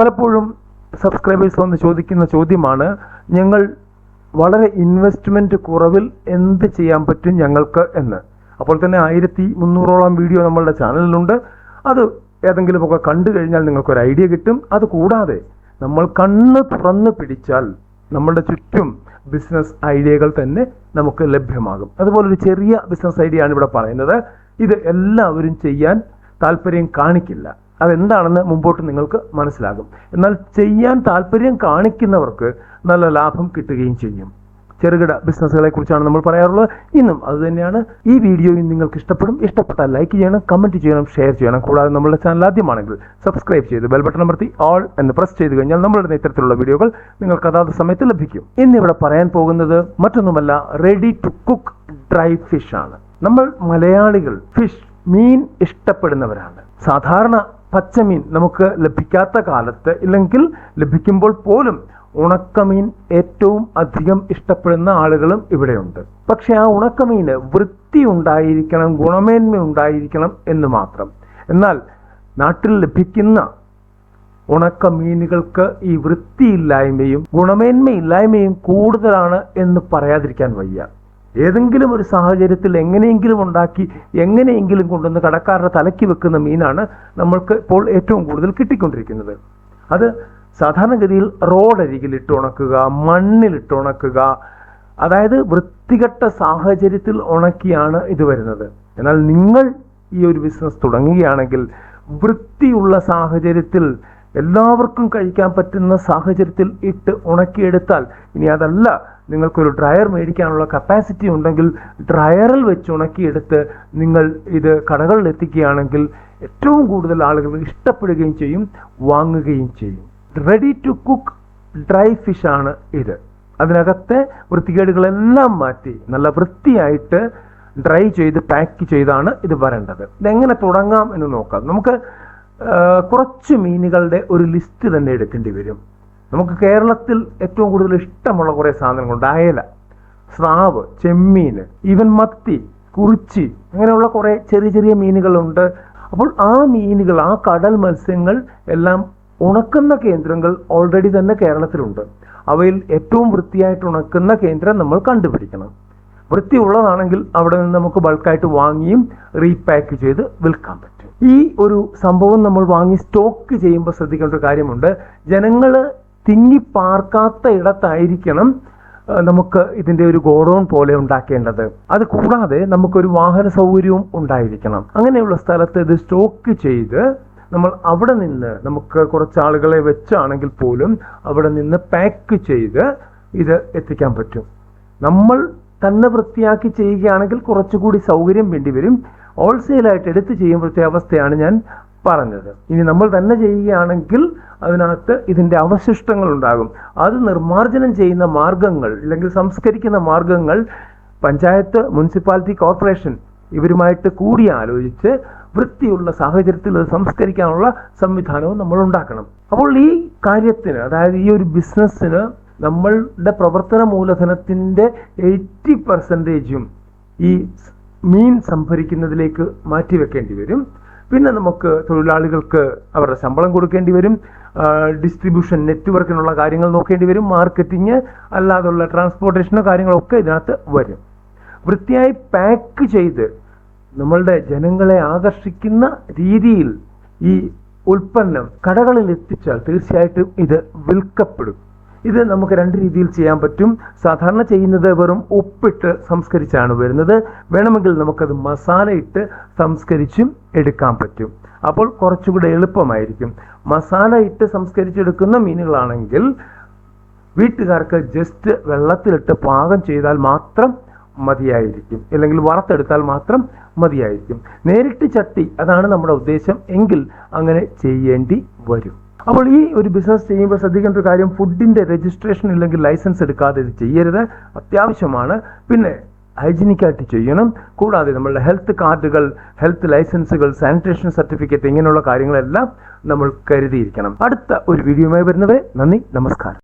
പലപ്പോഴും സബ്സ്ക്രൈബേഴ്സ് വന്ന് ചോദിക്കുന്ന ചോദ്യമാണ് ഞങ്ങൾ വളരെ ഇൻവെസ്റ്റ്മെന്റ് കുറവിൽ എന്ത് ചെയ്യാൻ പറ്റും ഞങ്ങൾക്ക് എന്ന്? അപ്പോൾ തന്നെ ആയിരത്തി മുന്നൂറോളം വീഡിയോ നമ്മളുടെ ചാനലിലുണ്ട് അത് ഏതെങ്കിലുമൊക്കെ കണ്ടു കഴിഞ്ഞാൽ നിങ്ങൾക്കൊരു ഐഡിയ കിട്ടും. അത് കൂടാതെ നമ്മൾ കണ്ണ് തുറന്ന് പിടിച്ചാൽ നമ്മളുടെ ചുറ്റും ബിസിനസ് ഐഡിയകൾ തന്നെ നമുക്ക് ലഭ്യമാകും. അതുപോലെ ഒരു ചെറിയ ബിസിനസ് ഐഡിയ ആണ് ഇവിടെ പറയുന്നത്. ഇത് എല്ലാവരും ചെയ്യാൻ താല്പര്യം കാണിക്കില്ല. അതെന്താണെന്ന് മുമ്പോട്ട് നിങ്ങൾക്ക് മനസ്സിലാകും. എന്നാൽ ചെയ്യാൻ താല്പര്യം കാണിക്കുന്നവർക്ക് നല്ല ലാഭം കിട്ടുകയും ചെയ്യും. ചെറുകിട ബിസിനസ്സുകളെ കുറിച്ചാണ് നമ്മൾ പറയാറുള്ളത്. ഇന്നും അതുതന്നെയാണ് ഈ വീഡിയോയും നിങ്ങൾക്ക് ഇഷ്ടപ്പെടും. ഇഷ്ടപ്പെട്ടാൽ ലൈക്ക് ചെയ്യണം കമന്റ് ചെയ്യണം ഷെയർ ചെയ്യണം. കൂടാതെ നമ്മുടെ ചാനൽ ആദ്യമാണെങ്കിൽ സബ്സ്ക്രൈബ് ചെയ്ത് ബെൽ ബട്ടൺ അമർത്തി ഓൾ എന്ന് പ്രസ് ചെയ്ത് കഴിഞ്ഞാൽ നമ്മളുടെ ഇത്തരത്തിലുള്ള വീഡിയോകൾ നിങ്ങൾക്ക് അതാത് സമയത്ത് ലഭിക്കും. ഇന്നിവിടെ പറയാൻ പോകുന്നത് മറ്റൊന്നുമല്ല ready to cook dry fish ആണ്. നമ്മൾ മലയാളികൾ ഫിഷ് മീൻ ഇഷ്ടപ്പെടുന്നവരാണ്. സാധാരണ പച്ചമീൻ നമുക്ക് ലഭിക്കാത്ത കാലത്ത് ഇല്ലെങ്കിൽ ലഭിക്കുമ്പോൾ പോലും ഉണക്കമീൻ ഏറ്റവും അധികം ഇഷ്ടപ്പെടുന്ന ആളുകളും ഇവിടെയുണ്ട്. പക്ഷെ ആ ഉണക്കമീന് വൃത്തി ഉണ്ടായിരിക്കണം ഗുണമേന്മ ഉണ്ടായിരിക്കണം എന്ന് മാത്രം. എന്നാൽ നാട്ടിൽ ലഭിക്കുന്ന ഉണക്ക മീനുകൾക്ക് ഈ വൃത്തിയില്ലായ്മയും ഗുണമേന്മയില്ലായ്മയും കൂടുതലാണ് എന്ന് പറയാതിരിക്കാൻ വയ്യ. ഏതെങ്കിലും ഒരു സാഹചര്യത്തിൽ എങ്ങനെയെങ്കിലും ഉണ്ടാക്കി എങ്ങനെയെങ്കിലും കൊണ്ടുവന്ന് കടക്കാരുടെ തലയ്ക്ക് വെക്കുന്ന മീനാണ് നമ്മൾക്ക് ഇപ്പോൾ ഏറ്റവും കൂടുതൽ കിട്ടിക്കൊണ്ടിരിക്കുന്നത്. അത് സാധാരണഗതിയിൽ റോഡരികിൽ ഇട്ടുണക്കുക മണ്ണിൽ ഇട്ടുണക്കുക അതായത് വൃത്തികെട്ട സാഹചര്യത്തിൽ ഉണക്കിയാണ് ഇത് വരുന്നത്. എന്നാൽ നിങ്ങൾ ഈ ഒരു ബിസിനസ് തുടങ്ങുകയാണെങ്കിൽ വൃത്തിയുള്ള സാഹചര്യത്തിൽ എല്ലാവർക്കും കഴിക്കാൻ പറ്റുന്ന സാഹചര്യത്തിൽ ഇട്ട് ഉണക്കിയെടുത്താൽ ഇനി അതല്ല. നിങ്ങൾക്കൊരു ഡ്രയർ മേടിക്കാനുള്ള കപ്പാസിറ്റി ഉണ്ടെങ്കിൽ ഡ്രയറിൽ വെച്ച് ഉണക്കിയെടുത്ത് നിങ്ങൾ ഇത് കടകളിൽ എത്തിക്കുകയാണെങ്കിൽ ഏറ്റവും കൂടുതൽ ആളുകൾ ഇഷ്ടപ്പെടുകയും ചെയ്യും വാങ്ങുകയും ചെയ്യും. Ready to cook dry fish ആണ് ഇത്. അതിനകത്തെ വൃത്തികേടുകളെല്ലാം മാറ്റി നല്ല വൃത്തിയായിട്ട് ഡ്രൈ ചെയ്ത് പാക്ക് ചെയ്താണ് ഇത് വരേണ്ടത്. ഇതെങ്ങനെ തുടങ്ങാം എന്ന് നോക്കാം. നമുക്ക് കുറച്ച് മീനുകളുടെ ഒരു ലിസ്റ്റ് തന്നെ എടുക്കേണ്ടി വരും. നമുക്ക് കേരളത്തിൽ ഏറ്റവും കൂടുതൽ ഇഷ്ടമുള്ള കുറേ സാധനങ്ങളുണ്ട്. അയല സ്രാവ് ചെമ്മീൻ ഈവൻ മത്തി കുറിച്ചി അങ്ങനെയുള്ള കുറേ ചെറിയ ചെറിയ മീനുകളുണ്ട്. അപ്പോൾ ആ മീനുകൾ ആ കടൽ മത്സ്യങ്ങൾ എല്ലാം ഉണക്കുന്ന കേന്ദ്രങ്ങൾ ഓൾറെഡി തന്നെ കേരളത്തിലുണ്ട്. അവയിൽ ഏറ്റവും വൃത്തിയായിട്ട് ഉണക്കുന്ന കേന്ദ്രം നമ്മൾ കണ്ടുപിടിക്കണം. വൃത്തിയുള്ളതാണെങ്കിൽ അവിടെ നിന്ന് നമുക്ക് ബൾക്കായിട്ട് വാങ്ങിയും റീപാക്ക് ചെയ്ത് വിൽക്കാൻ പറ്റും. ഈ ഒരു സംഭവം നമ്മൾ വാങ്ങി സ്റ്റോക്ക് ചെയ്യുമ്പോൾ ശ്രദ്ധിക്കേണ്ട ഒരു കാര്യമുണ്ട്. ജനങ്ങൾ തിങ്ങി പാർക്കാത്ത ഇടത്തായിരിക്കണം നമുക്ക് ഇതിന്റെ ഒരു ഗോഡൗൺ പോലെ ഉണ്ടാക്കേണ്ടത്. അത് കൂടാതെ നമുക്കൊരു വാഹന സൗകര്യവും ഉണ്ടായിരിക്കണം. അങ്ങനെയുള്ള സ്ഥലത്ത് ഇത് സ്റ്റോക്ക് ചെയ്ത് നമ്മൾ അവിടെ നിന്ന് നമുക്ക് കുറച്ച് ആളുകളെ വെച്ചാണെങ്കിൽ പോലും അവിടെ നിന്ന് പാക്ക് ചെയ്ത് ഇത് എത്തിക്കാൻ പറ്റും. നമ്മൾ തന്നെ വൃത്തിയാക്കി ചെയ്യുകയാണെങ്കിൽ കുറച്ചുകൂടി സൗകര്യം വേണ്ടി വരും ഹോൾസെയിലായിട്ട് എടുത്ത് ചെയ്യുമ്പോഴത്തെ അവസ്ഥയാണ് ഞാൻ പറഞ്ഞത്. ഇനി നമ്മൾ തന്നെ ചെയ്യുകയാണെങ്കിൽ അതിനകത്ത് ഇതിന്റെ അവശിഷ്ടങ്ങൾ ഉണ്ടാകും അത് നിർമ്മാർജനം ചെയ്യുന്ന മാർഗങ്ങൾ അല്ലെങ്കിൽ സംസ്കരിക്കുന്ന മാർഗങ്ങൾ പഞ്ചായത്ത് മുനിസിപ്പാലിറ്റി കോർപ്പറേഷൻ ഇവരുമായിട്ട് കൂടി ആലോചിച്ച് വൃത്തിയുള്ള സാഹചര്യത്തിൽ അത് സംസ്കരിക്കാനുള്ള സംവിധാനവും നമ്മൾ ഉണ്ടാക്കണം. അപ്പോൾ ഈ കാര്യത്തിന് അതായത് ഈ ഒരു ബിസിനസ്സിന് നമ്മളുടെ പ്രവർത്തന മൂലധനത്തിന്റെ എയ്റ്റി പെർസെന്റേജും ഈ മീൻ സംഭരിക്കുന്നതിലേക്ക് മാറ്റിവെക്കേണ്ടി വരും. പിന്നെ നമുക്ക് തൊഴിലാളികൾക്ക് അവരുടെ ശമ്പളം കൊടുക്കേണ്ടി വരും ഡിസ്ട്രിബ്യൂഷൻ നെറ്റ്വർക്കിനുള്ള കാര്യങ്ങൾ നോക്കേണ്ടി വരും മാർക്കറ്റിങ് അല്ലാതുള്ള ട്രാൻസ്പോർട്ടേഷനോ കാര്യങ്ങളൊക്കെ ഇതിനകത്ത് വരും. വൃത്തിയായി പാക്ക് ചെയ്ത് നമ്മളുടെ ജനങ്ങളെ ആകർഷിക്കുന്ന രീതിയിൽ ഈ ഉൽപ്പന്നം കടകളിൽ എത്തിച്ചാൽ തീർച്ചയായിട്ടും ഇത് വിൽക്കപ്പെടും. ഇത് നമുക്ക് രണ്ട് രീതിയിൽ ചെയ്യാൻ പറ്റും. സാധാരണ ചെയ്യുന്നത് വെറും ഉപ്പിട്ട് സംസ്കരിച്ചാണ് വരുന്നത്. വേണമെങ്കിൽ നമുക്കത് മസാല ഇട്ട് സംസ്കരിച്ചും എടുക്കാൻ പറ്റും. അപ്പോൾ കുറച്ചുകൂടെ എളുപ്പമായിരിക്കും. മസാല ഇട്ട് സംസ്കരിച്ചെടുക്കുന്ന മീനുകളാണെങ്കിൽ വീട്ടുകാർക്ക് ജസ്റ്റ് വെള്ളത്തിലിട്ട് പാകം ചെയ്താൽ മാത്രം മതിയായിരിക്കും. അല്ലെങ്കിൽ വറുത്തെടുത്താൽ മാത്രം മതിയായിരിക്കും. നേരിട്ട് ചട്ടി അതാണ് നമ്മുടെ ഉദ്ദേശം. എങ്കിൽ അങ്ങനെ ചെയ്യേണ്ടി വരും. അപ്പോൾ ഈ ഒരു ബിസിനസ് ചെയ്യുമ്പോൾ ശ്രദ്ധിക്കേണ്ട ഒരു കാര്യം ഫുഡിന്റെ രജിസ്ട്രേഷൻ ഇല്ലെങ്കിൽ ലൈസൻസ് എടുക്കാതെ ഇത് ചെയ്യരുത്. അത്യാവശ്യമാണ്. പിന്നെ ഹൈജീനിക്കായിട്ട് ചെയ്യണം. കൂടാതെ നമ്മളുടെ ഹെൽത്ത് കാർഡുകൾ ഹെൽത്ത് ലൈസൻസുകൾ സാനിറ്റേഷൻ സർട്ടിഫിക്കറ്റ് ഇങ്ങനെയുള്ള കാര്യങ്ങളെല്ലാം നമ്മൾ കരുതിയിരിക്കണം. അടുത്ത ഒരു വീഡിയോയുമായി വരുന്നവരെ നന്ദി നമസ്കാരം.